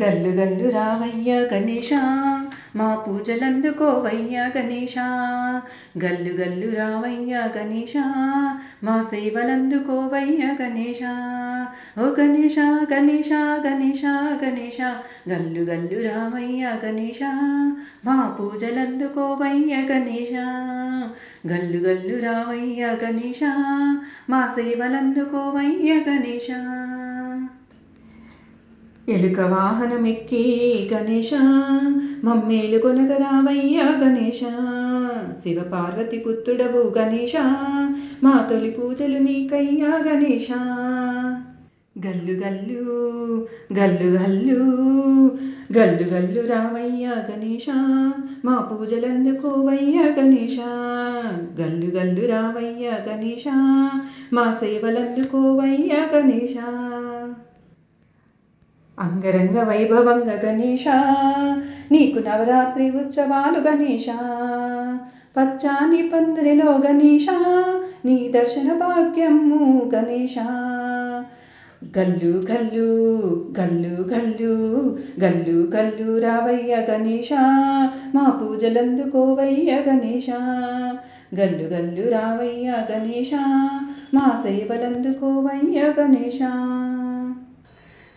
గల్లు గల్లు రావయ్య గణేష మా పూజలందుకోవయ్య గణేష గల్లు గల్లు రావయ్య గణేష మా సేవలందుకోవయ్య గణేష ఓ గణేష గణేష గణేష గణేష గల్లు గల్లు రావయ్య గణేష మా పూజలందుకోవయ్య గణేష గల్లు గల్లు రావయ్య గణేష మా సేవలందుకోవయ్య గణేశ. ఎలుక వాహనమెక్కి గణేష మమ్మేలు కొనగరావయ్యా గణేష శివపార్వతి పుత్రుడవు గణేష మా తొలి పూజలు నీకయ్యా గణేష గల్లు గల్లు గల్లు గల్లు గల్లు గల్లు రావయ్యా గణేష మా పూజలందుకోవయ్యా గణేష గల్లు గల్లు రావయ్యా గణేష మా సేవలందుకోవయ్యా గణేషా అంగరంగ వైభవంగ గణేష నీకు నవరాత్రి ఉత్సవాలు గణేష పచ్చాని పందిరిలో గణేష నీ దర్శన భాగ్యము గణేష గల్లు గల్లు గల్లు గల్లు గల్లు గల్లు రావయ్య గణేష మా పూజలందుకోవయ్య గణేష గల్లు గల్లు రావయ్య గణేష మా సేవలందుకోవయ్య గణేషా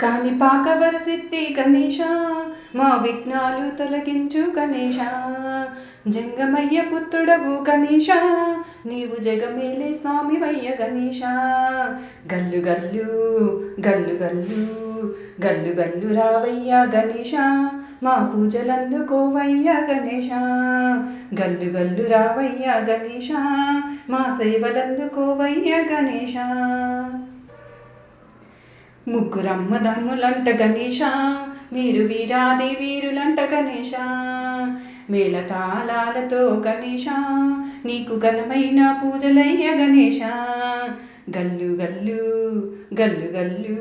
కాని పాకవర సిద్ధి గణేశ మా విఘ్నాలు తొలగించు గణేష జంగమయ్య పుత్రుడవు గణేష నీవు జగమేలే స్వామి వయ్య గణేశ. గల్లు గల్లు గల్లు గల్లు గల్లు గల్లు రావయ్య గణేష మా పూజలందుకోవయ్య గణేష గల్లు గల్లు రావయ్య గణేష మా సేవలందుకోవయ్య గణేషా ముగ్గురమ్మ ధన్ములంట గణేష వీరు వీరాది వీరులంట గణేష మేళతాళాలతో గణేష నీకు ఘనమైన పూజలయ్య గణేష గల్లు గల్లు గల్లు గల్లు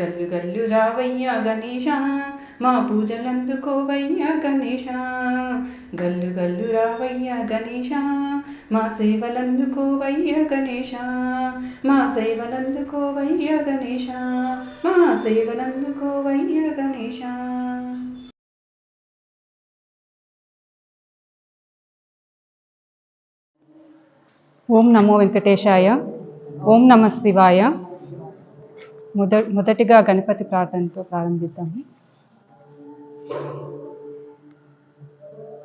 గల్లు గల్లు రావయ్య గణేష మా పూజలందుకోవయ్య గణేష గల్లు గల్లు రావయ్య గణేష మా సేవలందుకోవయ్య గణేష మా సేవలందుకోవయ్య గణేష మా సేవలందుకోవయ్య గణేష ఓం నమో వెంకటేశాయ ఓం నమ శివాయ. మొద మొదటిగా గణపతి ప్రార్థనతో ప్రారంభిద్దాము.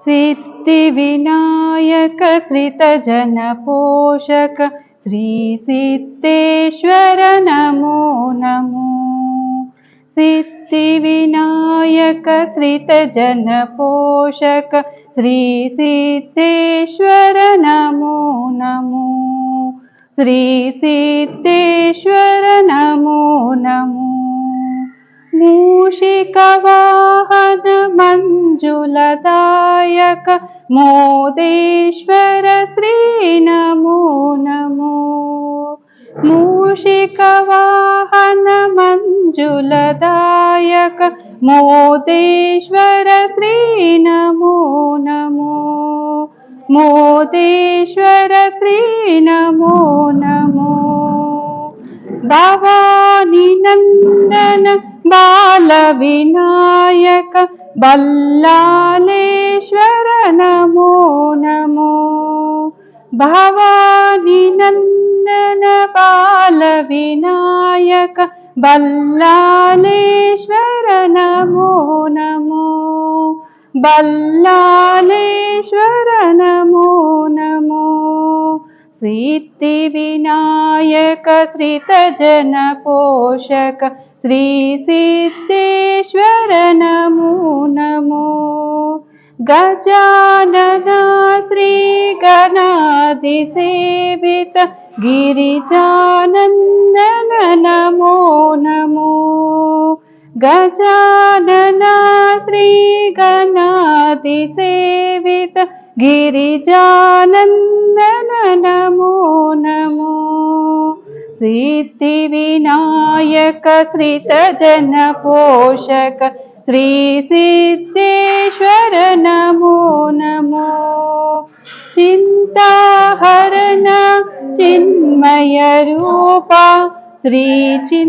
सिद्धिविनायक श्रितजनपोषक श्रीसिद्धेश्वर नमो। नमो सिद्धिविनायक श्रितजनपोषक श्रीसिद्धेश्वर नमो। नमो श्रीसिद्धेश्वर नमो नमो। मूषिकवाहन मञ्जुलदायक मोदेश्वर श्री नमो नमो। मूषिकवाहन मञ्जुलदायक मोदेश्वर श्री नमो नमो। मोदेश्वर श्री नमो नमो। भवानि नन्दन बालविनायक बल्लालेश्वर नमो नमो। भवानिनन्दनपालविनायक बल्लालेश्वर नमो नमो। बल्लालेश्वर नमो नमो। सिद्धिविनायक श्रितजनपोषक శ్రీ సిద్ధేశ్వర నమో నమో. గజానన శ్రీ గణాది సేవిత గిరిజానందన నమో నమో. గజానన శ్రీ గణాది సేవిత గిరిజానందన నమో నమో. सिद्धिविनायक श्रितजनपोषक श्रीसिद्धेश्वर नमो नमो चिन्ताहरण चिन्मयरूपा श्रीचिन्तामणि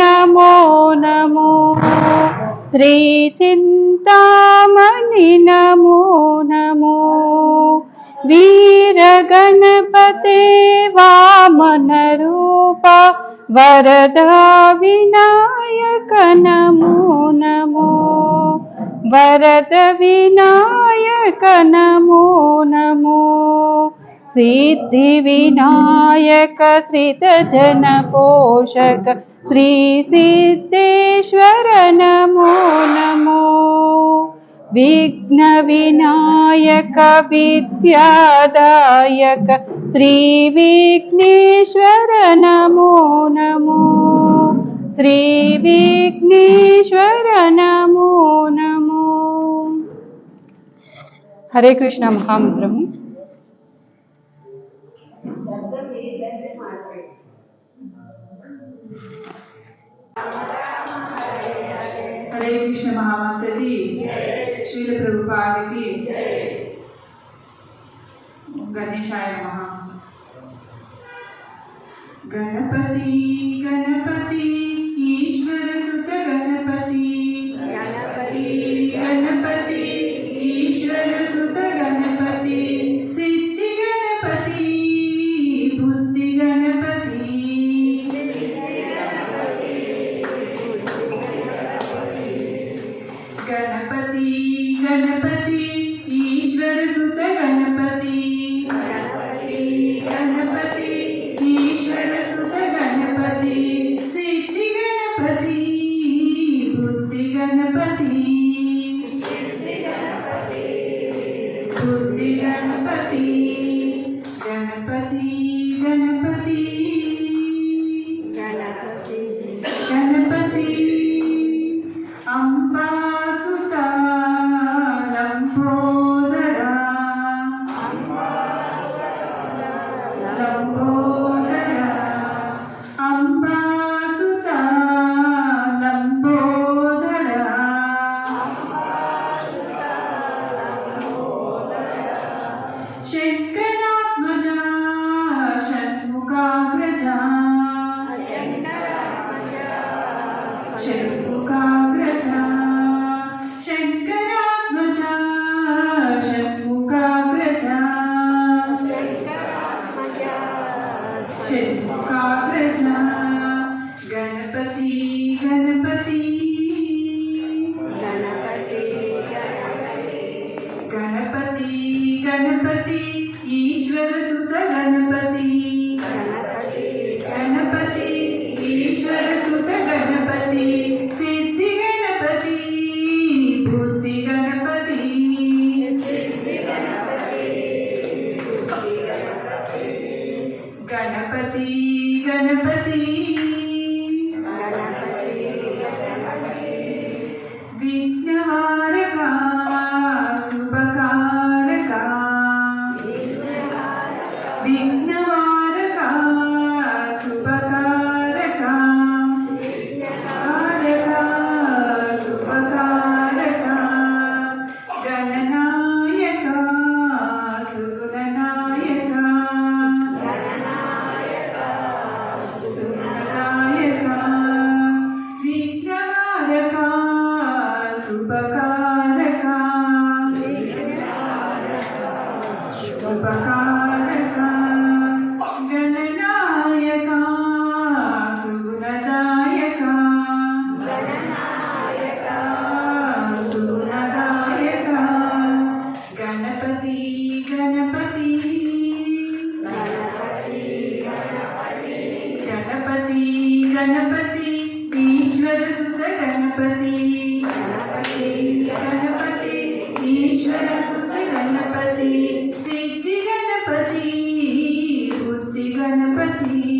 नमो नमो श्रीचिन्तामणि नमो नमो वीरगणपते वामनरूप वरदा विनायक नमो नमो वरद विनायक नमो नमो सिद्धिविनायक श्रितजनपोषक श्रीसिद्धेश्वर नमो नमो विघ्नविनायक विद्यादायक श्रीविघ्नेश्वर नमो नमो। श्रीविघ्नेश्वर नमो नमो। हरे कृष्ण महामंत्र। हरे कृष्ण महामंत्र रूपादिति गणेशाय गणपति गणपति। గణపతి గణపతి ఈశ్వర సుత గణపతి. గణపతి ఈశ్వర సుత Ganapati. Vem pra cá. Happy.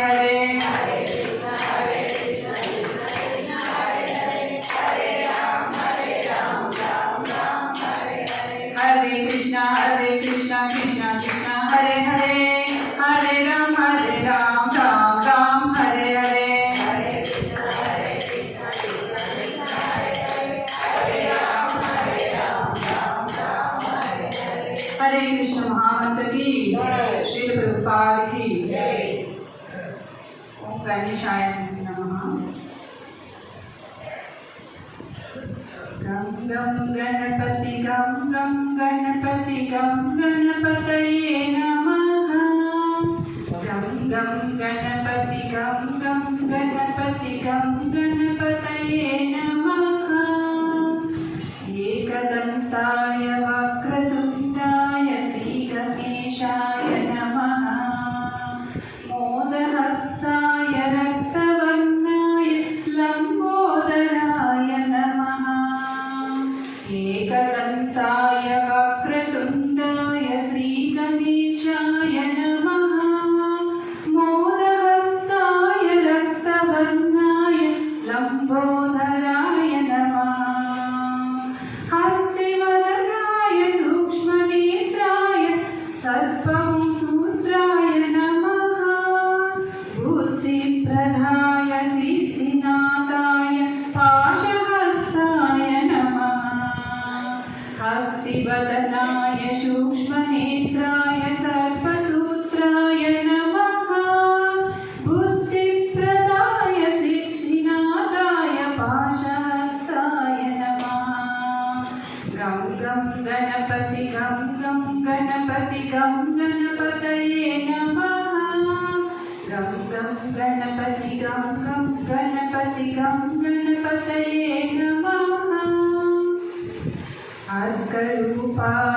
हरे शायद गं गं गणपति गम गं गणपति गं गणपतये नमः। गं गं Wow.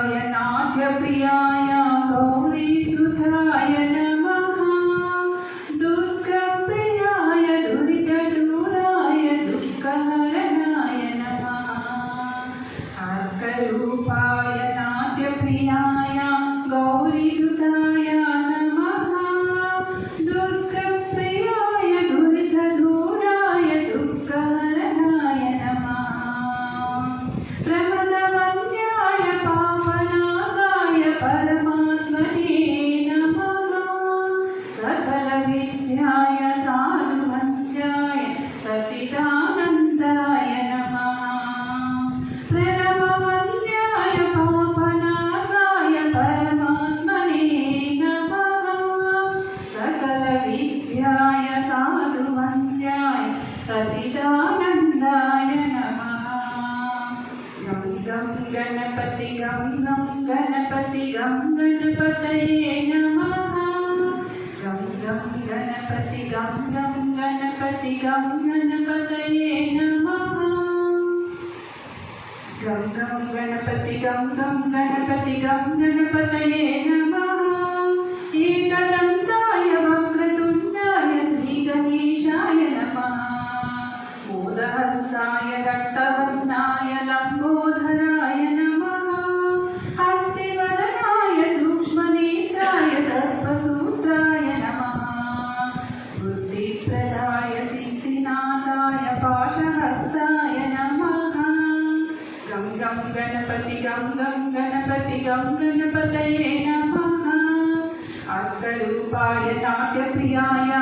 गणपति गं गणपति गं गणपतये नमः। गङ्गं गणपति गं गणपति गं गणपतये नमः। गं गं गणपति गं गं गणपति गं गणपतये नमः। एतरं ताय वक्रतुं श्रीगणेशाय नमः। मोदहस्ताय रक्तम् గం గం గణపతి గం గణపతయే నమ అక్కరూపాయ నాట్య ప్రియాయ